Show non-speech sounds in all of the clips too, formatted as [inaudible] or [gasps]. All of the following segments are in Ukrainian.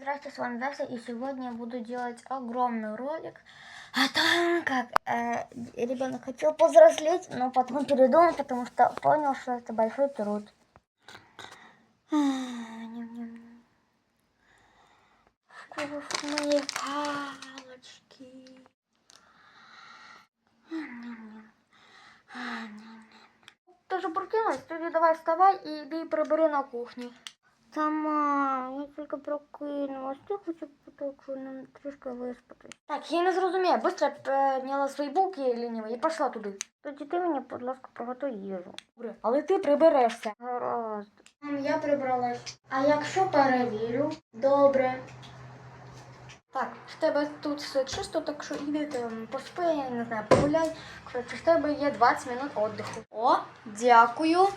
Здравствуйте, с вами Дася, и сегодня я буду делать огромный ролик о том, как э, ребенок хотел повзрослеть, но потом передумал, потому что понял, что это большой труд. Ням-ням. Вкус моей палочки. Ням-ням-ням. А, ням-ням. Ты же прокинулась, тоді давай вставай і йди прибери на кухні. Та мам, я тільки прокинулась. Я хочу потоку нам трішки виспатись. Так, я не зрозумію. Быстро підняла свої булки лініві і пішла туди. Тоді ти мені, будь ласка, приготуй їжу. Добре, але ти приберешся. Гаразд. Я прибралась. А якщо перевірю? Добре. Так, в тебе тут все чисто, так що іди там поспи, я не знаю, погуляй. Коротше, в тебе є 20 минут віддиху. О, дякую.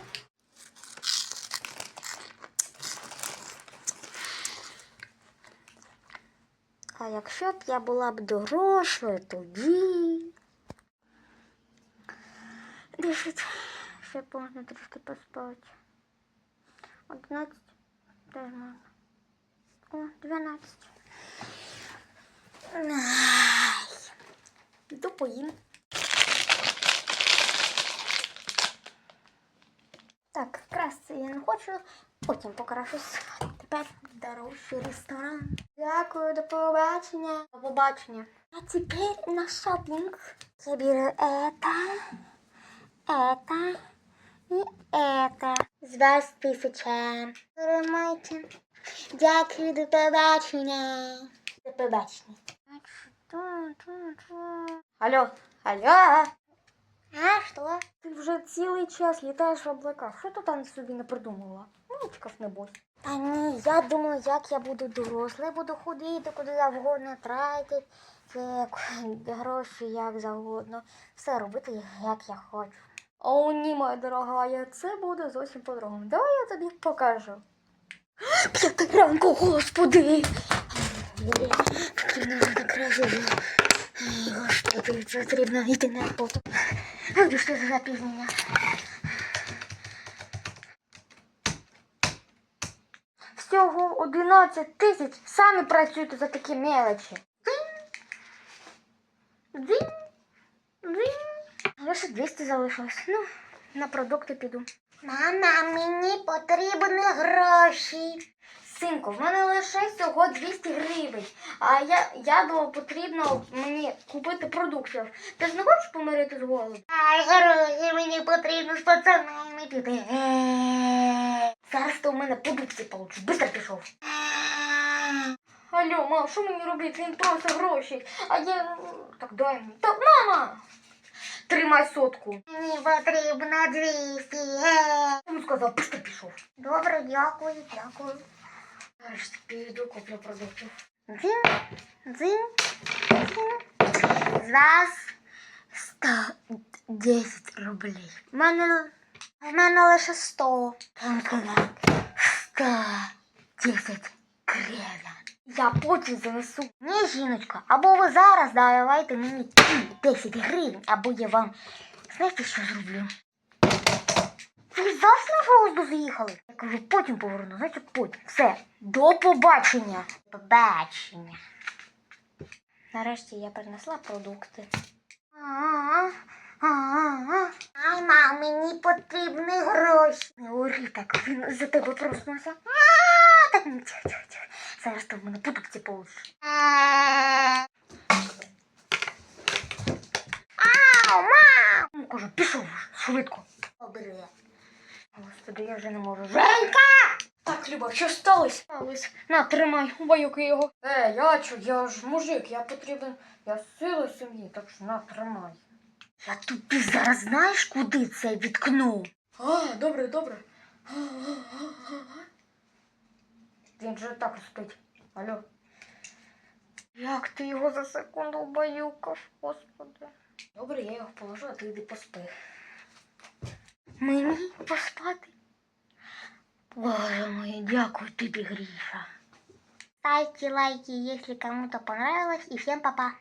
А якщо б я була б дорослою, тоді. Десять. Ще можна трошки поспати. Одинадцять. Теж можна. О, дванадцять. Ай. Іду поїм. Так, красти я не хочу, потім покрашусь. Тепер дорожчий ресторан. Дякую, до побачення. До побачення. А тепер на шопінг. Я беру это, это и это. З вас тисяча. Тримайте. Дякую, до побачення. До побачення. Алло, алло. А що? Ти вже цілий час літаєш в облаках. Що ти там собі не придумала? Нічкав небось. Та ні, я думаю, як я буду дорослий, буду ходити куди завгодно, тратити [laughs] гроші як завгодно. Все робити, як я хочу. О, ні, моя дорога, це буде зовсім по-другому. Давай я тобі покажу. [gasps] П'ята ранку, господи! Господи, потрібно йти на роботу. Це за запізнення? Всього 11 тисяч. Самі працюєте за такі мелочі. Дзинь. Дзинь. Дзинь. Лише 200 залишилось. Ну, на продукти піду. Мама, мені потрібні гроші. Синку, в мене лише всього 200 гривень. А я, я думав, потрібно мені купити продуктів. Ти ж не хочеш помирити з голоду? Ай, гроші, мені потрібно з пацанами піти. Зараз ти у мене продукції получиш. Быстро пішов. Алло, мам, що мені робити? Він просить гроші. А я. Так дай мені. Так, мама! Тримай сотку. Мені потрібно 200. Йому сказав, быстро пішов. Добре, дякую, дякую. Зараз піду куплю продуктів. Дзинь, дзинь, дзинь. З вас 110 рублей. Мене, в мене лише 100. Там сказав 110 гривень. Я потім занесу. Ні, жіночка, або ви зараз давайте мені ті 10 гривень, або я вам. Знаєте, що зроблю? Ви зовсім з глузду з'їхали? Я кажу, потім поверну, значить потім. Все, до побачення. Побачення. Нарешті я принесла продукти. Ай, мам, мені потрібні гроші. Не так, він за тебе проснувся. Так, ну, тихо, тихо, тихо. Зараз ти в мене продукти получиш. Ау, мам! Ну, кажу, пішов швидко. Добре. Господи, я вже не можу. Женька! Так, Люба, що сталося? Сталося. На, тримай, убаюки його. Е, я чо, я ж мужик, я потрібен, я сила сім'ї, так що на, тримай. Я тобі зараз знаєш, куди це відкну? А, добре, добре. Він же так і спить. Алло. Як ти його за секунду убаюкав, господи. Добре, я його положу, а ти йди поспи. Мені поспати? Боже мой, дякую тобі, Гриша. Ставьте лайки, если кому-то понравилось, и всем пока.